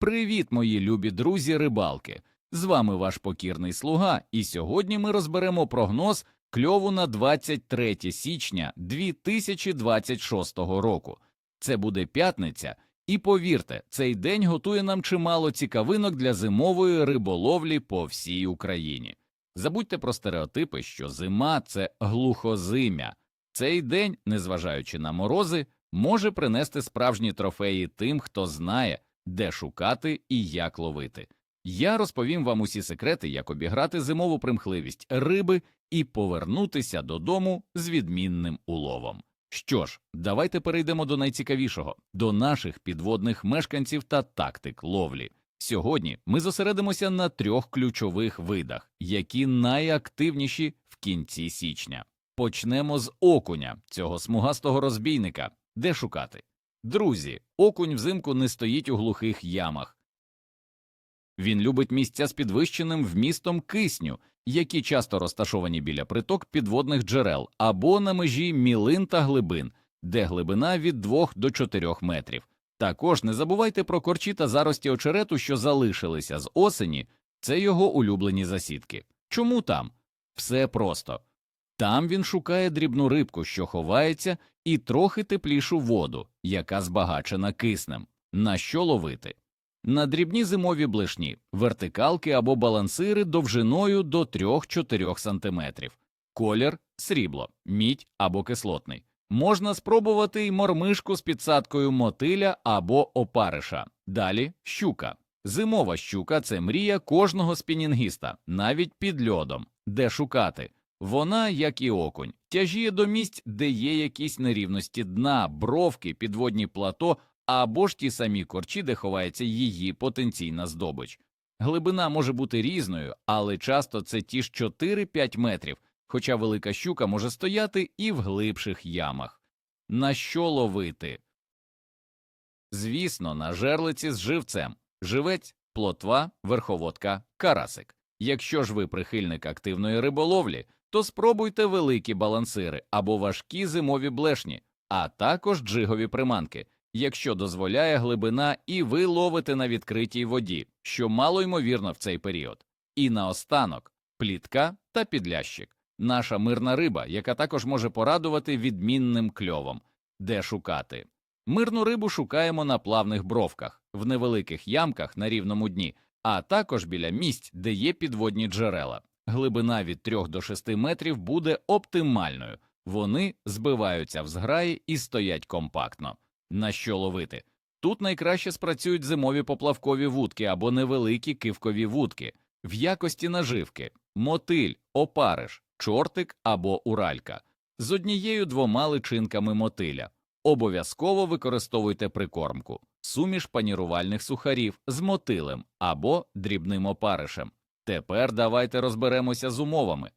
Привіт, мої любі друзі рибалки! З вами ваш покірний слуга, і сьогодні ми розберемо прогноз кльову на 23 січня 2026 року. Це буде п'ятниця, і повірте, цей день готує нам чимало цікавинок для зимової риболовлі по всій Україні. Забудьте про стереотипи, що зима це глухозимя. Цей день, незважаючи на морози, може принести справжні трофеї тим, хто знає, де шукати і як ловити. Я розповім вам усі секрети, як обіграти зимову примхливість риби і повернутися додому з відмінним уловом. Що ж, давайте перейдемо до найцікавішого до наших підводних мешканців та тактик ловлі. Сьогодні ми зосередимося на трьох ключових видах, які найактивніші в кінці січня. Почнемо з окуня, цього смугастого розбійника, де шукати. Друзі, окунь взимку не стоїть у глухих ямах. Він любить місця з підвищеним вмістом кисню, які часто розташовані біля приток підводних джерел або на межі мілин та глибин, де глибина від 2 до 4 метрів. Також не забувайте про корчі та зарості очерету, що залишилися з осені, це його улюблені засідки. Чому там? Все просто. Там він шукає дрібну рибку, що ховається, і трохи теплішу воду, яка збагачена киснем. На що ловити? На дрібні зимові блишні, вертикалки або балансири довжиною до 3-4 см. Колір срібло, мідь або кислотний. Можна спробувати й мормишку з підсадкою мотиля або опариша. Далі щука. Зимова щука це мрія кожного спінінгіста, навіть під льодом, де шукати. Вона, як і окунь, тяжіє до місць, де є якісь нерівності дна, бровки, підводні плато або ж ті самі корчі, де ховається її потенційна здобич. Глибина може бути різною, але часто це ті ж 4-5 метрів, хоча велика щука може стояти і в глибших ямах. На що ловити? Звісно, на жерлиці з живцем живець, плотва, верховодка, карасик. Якщо ж ви прихильник активної риболовлі, то спробуйте великі балансири або важкі зимові блешні, а також джигові приманки, якщо дозволяє глибина і ви ловите на відкритій воді, що мало ймовірно в цей період. І наостанок плітка та підлящик наша мирна риба, яка також може порадувати відмінним кльовом, де шукати. Мирну рибу шукаємо на плавних бровках, в невеликих ямках на рівному дні, а також біля місць, де є підводні джерела. Глибина від 3 до 6 метрів буде оптимальною, вони збиваються в зграї і стоять компактно. На що ловити? Тут найкраще спрацюють зимові поплавкові вудки або невеликі кивкові вудки, в якості наживки, мотиль, опариш, чортик або уралька з однією двома личинками мотиля. Обов'язково використовуйте прикормку, суміш панірувальних сухарів з мотилем або дрібним опаришем. Тепер давайте розберемося з умовами.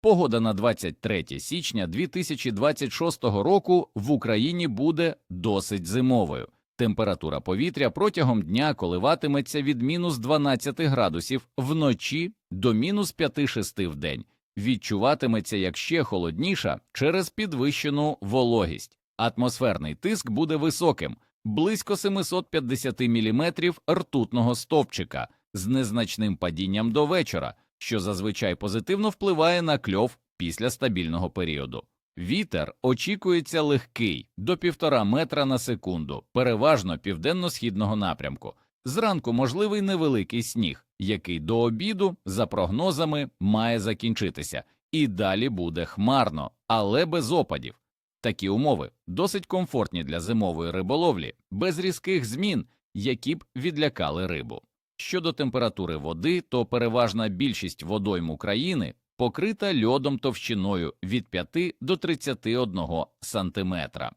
Погода на 23 січня 2026 року в Україні буде досить зимовою. Температура повітря протягом дня коливатиметься від мінус 12 градусів вночі до мінус 5-6 в день. Відчуватиметься як ще холодніша через підвищену вологість. Атмосферний тиск буде високим, близько 750 мм ртутного стовпчика з незначним падінням до вечора, що зазвичай позитивно впливає на кльов після стабільного періоду. Вітер очікується легкий до 1,5 метра на секунду, переважно південно-східного напрямку. Зранку можливий невеликий сніг, який до обіду, за прогнозами, має закінчитися, і далі буде хмарно, але без опадів. Такі умови досить комфортні для зимової риболовлі, без різких змін, які б відлякали рибу. Щодо температури води, то переважна більшість водойм України покрита льодом товщиною від 5 до 31 сантиметра.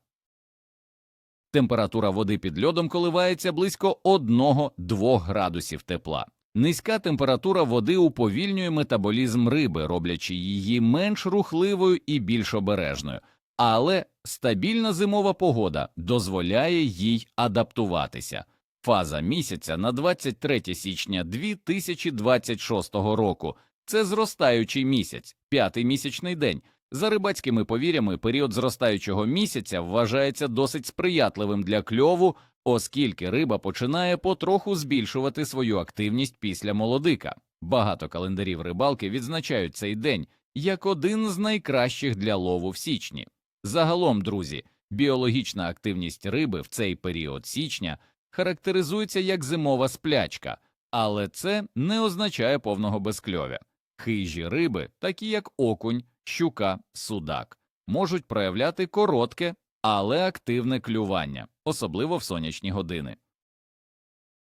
Температура води під льодом коливається близько 1-2 градусів тепла. Низька температура води уповільнює метаболізм риби, роблячи її менш рухливою і більш обережною, але стабільна зимова погода дозволяє їй адаптуватися. Фаза місяця на 23 січня 2026 року це зростаючий місяць, п'ятий місячний день. За рибацькими повір'ями, період зростаючого місяця вважається досить сприятливим для кльову, оскільки риба починає потроху збільшувати свою активність після молодика. Багато календарів рибалки відзначають цей день як один з найкращих для лову в січні. Загалом, друзі, біологічна активність риби в цей період січня характеризується як зимова сплячка, але це не означає повного безкльовя. Хижі риби, такі як окунь, щука, судак, можуть проявляти коротке, але активне клювання, особливо в сонячні години.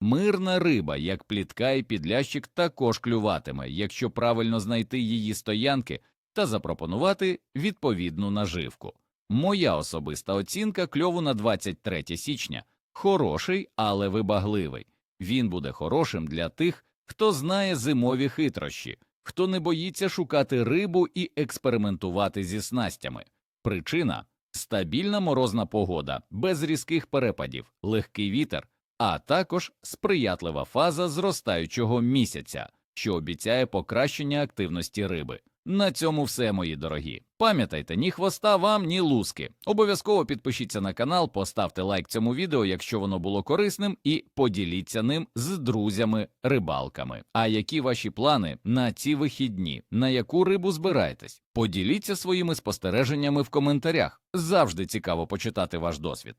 Мирна риба, як плітка і підлящик, також клюватиме, якщо правильно знайти її стоянки та запропонувати відповідну наживку. Моя особиста оцінка кльову на 23 січня хороший, але вибагливий. Він буде хорошим для тих, хто знає зимові хитрощі, хто не боїться шукати рибу і експериментувати зі снастями. Причина стабільна морозна погода, без різких перепадів, легкий вітер, а також сприятлива фаза зростаючого місяця, що обіцяє покращення активності риби. На цьому все, мої дорогі. Пам'ятайте, ні хвоста вам, ні луски. Обов'язково підпишіться на канал, поставте лайк цьому відео, якщо воно було корисним, і поділіться ним з друзями-рибалками. А які ваші плани на ці вихідні, на яку рибу збираєтесь? Поділіться своїми спостереженнями в коментарях. Завжди цікаво почитати ваш досвід.